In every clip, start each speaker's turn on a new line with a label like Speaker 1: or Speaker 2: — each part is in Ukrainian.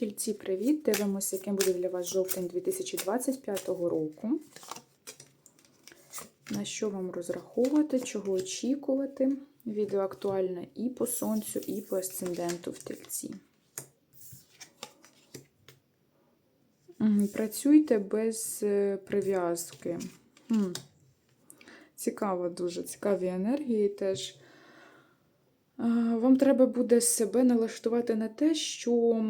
Speaker 1: Тільці, привіт! Дивимося, яким буде для вас жовтень 2025 року. На що вам розраховувати, чого очікувати. Відео актуальне і по сонцю, і по асценденту в тельці. Працюйте без е, прив'язки. Цікаво, дуже цікаві енергії теж. Вам треба буде себе налаштувати на те, що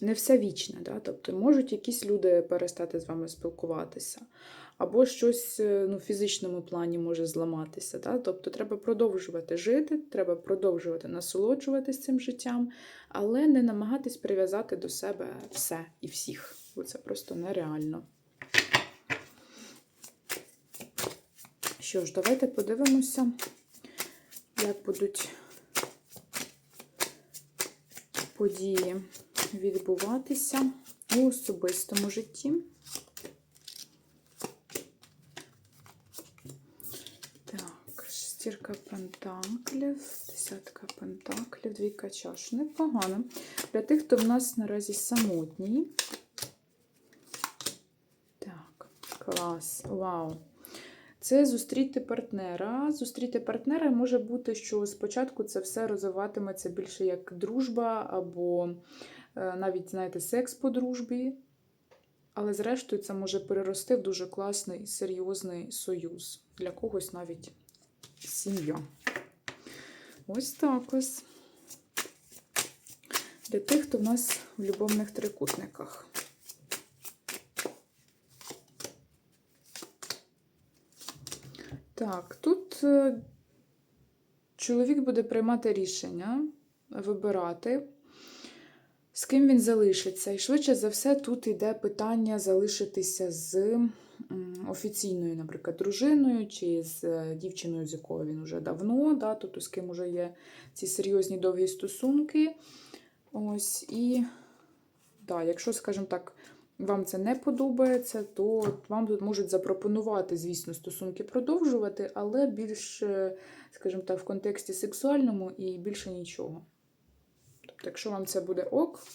Speaker 1: не все вічне. Да? Тобто можуть якісь люди перестати з вами спілкуватися, або щось е, ну, в фізичному плані може зламатися. Да? Тобто треба продовжувати жити, треба продовжувати насолоджуватись цим життям, але не намагатись прив'язати до себе все і всіх. Бо це просто нереально. Що ж, давайте подивимося, як будуть події відбуватися у особистому житті. Так, шестірка пентаклів, десятка пентаклів, двійка чаш. Непогано. Для тих, хто в нас наразі самотній. Так, клас, вау. Це зустріти партнера. Зустріти партнера може бути, що спочатку це все розвиватиметься більше як дружба, або навіть, знаєте, секс по дружбі. Але зрештою це може перерости в дуже класний серйозний союз. Для когось навіть сім'я. Ось так ось. Для тих, хто в нас в любовних трикутниках. Так, тут е, чоловік буде приймати рішення, вибирати, ким він залишиться. І швидше за все, тут йде питання залишитися з офіційною, наприклад, дружиною чи з е, дівчиною, з якою він вже давно, да, тобто з ким вже є ці серйозні довгі стосунки. Ось, і, да, якщо, скажімо так, вам це не подобається, то вам тут можуть запропонувати, звісно, стосунки продовжувати, але більш, е, скажімо так, в контексті сексуальному і більше нічого. Якщо вам це буде ок,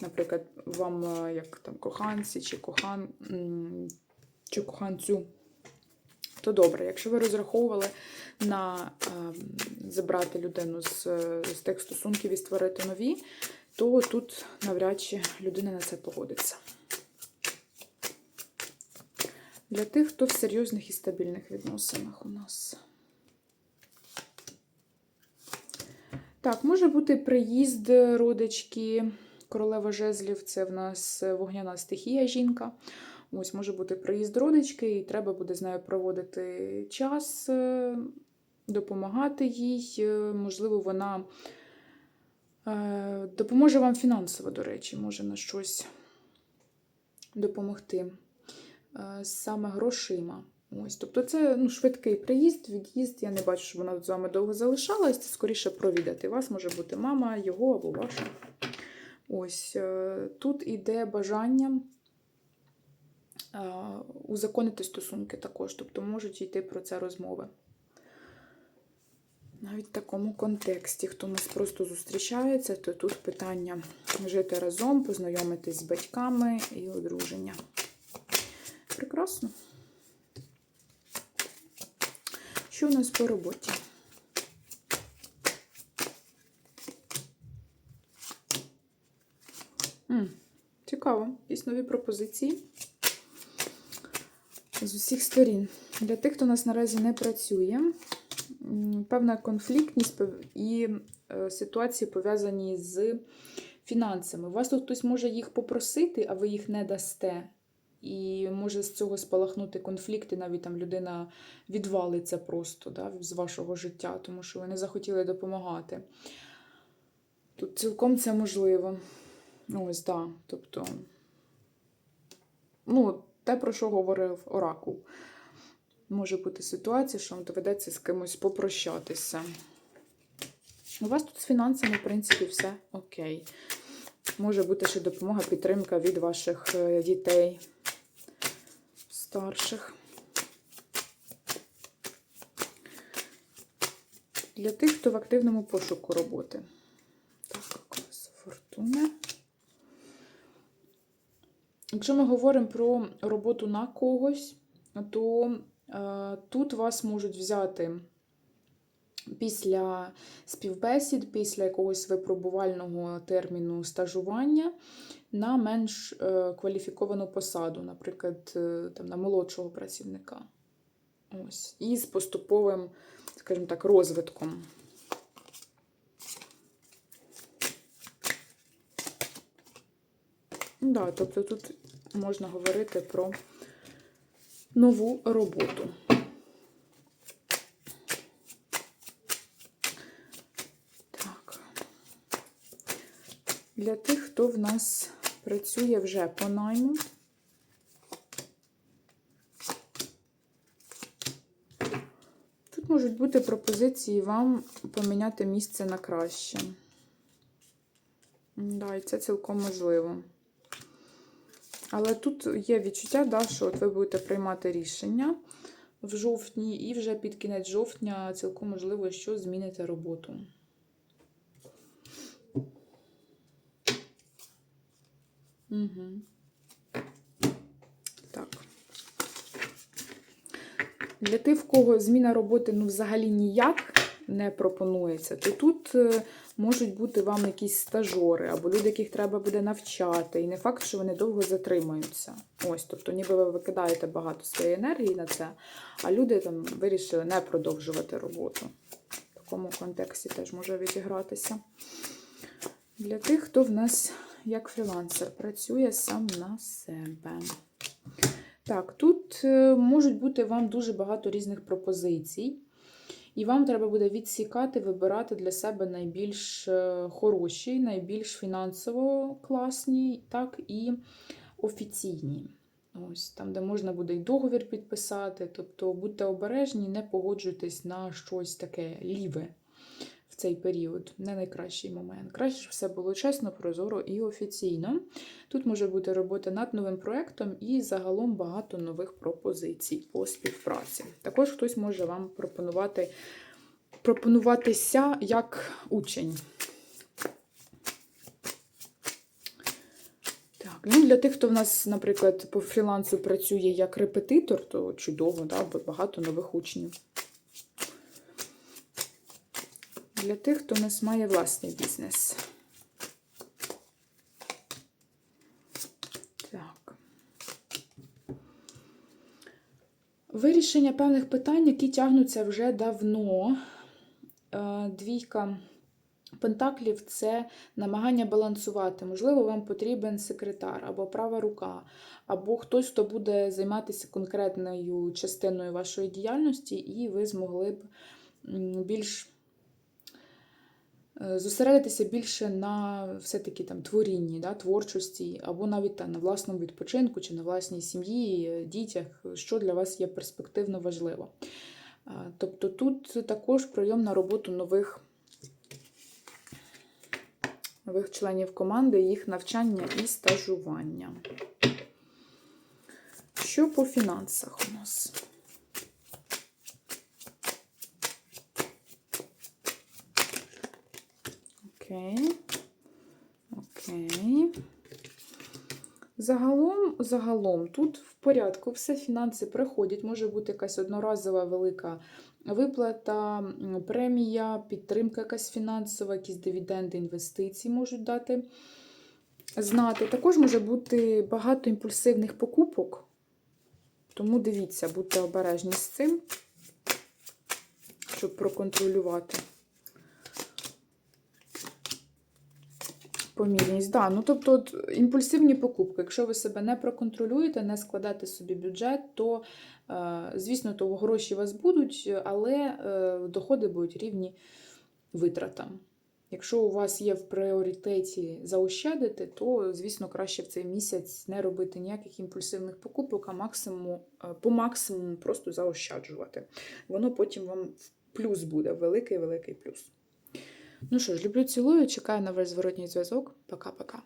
Speaker 1: наприклад, вам е, як там коханці чи кохан, чи коханцю, то добре. Якщо ви розраховували на е, забрати людину з, е, з тих стосунків і створити нові, то тут навряд чи людина на це погодиться. Для тих, хто в серйозних і стабільних відносинах у нас. Так, може бути приїзд родички. Королева жезлів це в нас вогняна стихія жінка. Ось може бути приїзд родички, і треба буде з нею проводити час, е, допомагати їй. Е, Можливо, вона е, допоможе вам фінансово, до речі, може на щось допомогти. Саме грошима. Ось, тобто це ну, швидкий приїзд, від'їзд. Я не бачу, що вона з вами довго залишалась. Це скоріше провідати вас, може бути мама, його або ваша. Ось е, тут іде бажання е, узаконити стосунки також, тобто можуть йти про це розмови. Навіть в такому контексті, хто нас просто зустрічається, то тут питання жити разом, познайомитись з батьками і одруження. Прекрасно. Що у нас по роботі? М, цікаво, якісь нові пропозиції з усіх сторін. Для тих, хто у нас наразі не працює, певна конфліктність і е, ситуації пов'язані з фінансами. У вас тут хтось може їх попросити, а ви їх не дасте. І може з цього спалахнути конфлікт, і навіть там людина відвалиться просто да, з вашого життя, тому що ви не захотіли допомагати. Тут цілком це можливо. Ось. Да. Тобто, ну, те, про що говорив Оракул. Може бути ситуація, що вам доведеться з кимось попрощатися. У вас тут з фінансами, в принципі, все окей. Може бути ще допомога, підтримка від ваших е, дітей старших. Для тих, хто в активному пошуку роботи. Так, фортуни. фортуни. Якщо ми говоримо про роботу на когось, то е, тут вас можуть взяти після співбесід, після якогось випробувального терміну стажування на менш е, кваліфіковану посаду, наприклад, е, там, на молодшого працівника. Ось. І з поступовим, скажімо так, розвитком. Да, тобто тут можна говорити про нову роботу. Так. Для тих, хто в нас працює вже по найму. Тут можуть бути пропозиції вам поміняти місце на краще. Да, і це цілком можливо. Але тут є відчуття, да, що от ви будете приймати рішення в жовтні, і вже під кінець жовтня цілком можливо, що зміните роботу. Так. Для тих, в кого зміна роботи ну, взагалі ніяк не пропонується, то тут е, можуть бути вам якісь стажори або люди, яких треба буде навчати. І не факт, що вони довго затримаються. Ось, тобто, ніби ви викидаєте багато своєї енергії на це, а люди там вирішили не продовжувати роботу. В такому контексті теж може відігратися. Для тих, хто в нас як фрілансер працює сам на себе. Так, тут е, можуть бути вам дуже багато різних пропозицій. І вам треба буде відсікати, вибирати для себе найбільш е, хороші, найбільш фінансово класні, так і офіційні. Ось Там, де можна буде і договір підписати. Тобто будьте обережні, не погоджуйтесь на щось таке ліве цей період. Не найкращий момент. Краще, щоб все було чесно, прозоро і офіційно. Тут може бути робота над новим проєктом і загалом багато нових пропозицій по співпраці. Також хтось може вам пропонувати пропонуватися як учень. Ну Для тих, хто в нас, наприклад, по фрілансу працює як репетитор, то чудово, да, бо багато нових учнів. Для тих, хто в нас має власний бізнес. Так. Вирішення певних питань, які тягнуться вже давно. Е, Двійка пентаклів це намагання балансувати. Можливо, вам потрібен секретар або права рука, або хтось, хто буде займатися конкретною частиною вашої діяльності, і ви змогли б більш зосередитися більше на все-таки там творінні, да, творчості, або навіть та, на власному відпочинку чи на власній сім'ї, е, дітях, що для вас є перспективно важливо. Тобто тут також прийом на роботу нових, нових членів команди, їх навчання і стажування. Що по фінансах у нас? Окей. Окей. Загалом, загалом, тут в порядку все фінанси приходять. Може бути якась одноразова велика виплата, премія, підтримка якась фінансова, якісь дивіденди, інвестиції можуть дати знати. Також може бути багато імпульсивних покупок. Тому дивіться, будьте обережні з цим, щоб проконтролювати. Помірність, да. Ну, тобто, от, імпульсивні покупки. Якщо ви себе не проконтролюєте, не складете собі бюджет, то, е, звісно, то гроші у вас будуть, але е, доходи будуть рівні витратам. Якщо у вас є в пріоритеті заощадити, то, звісно, краще в цей місяць не робити ніяких імпульсивних покупок, а максимум, е, по максимуму просто заощаджувати. Воно потім вам в плюс буде, великий-великий плюс. Ну що ж, люблю, цілую, чекаю на ваш зворотній зв'язок. Пока-пока.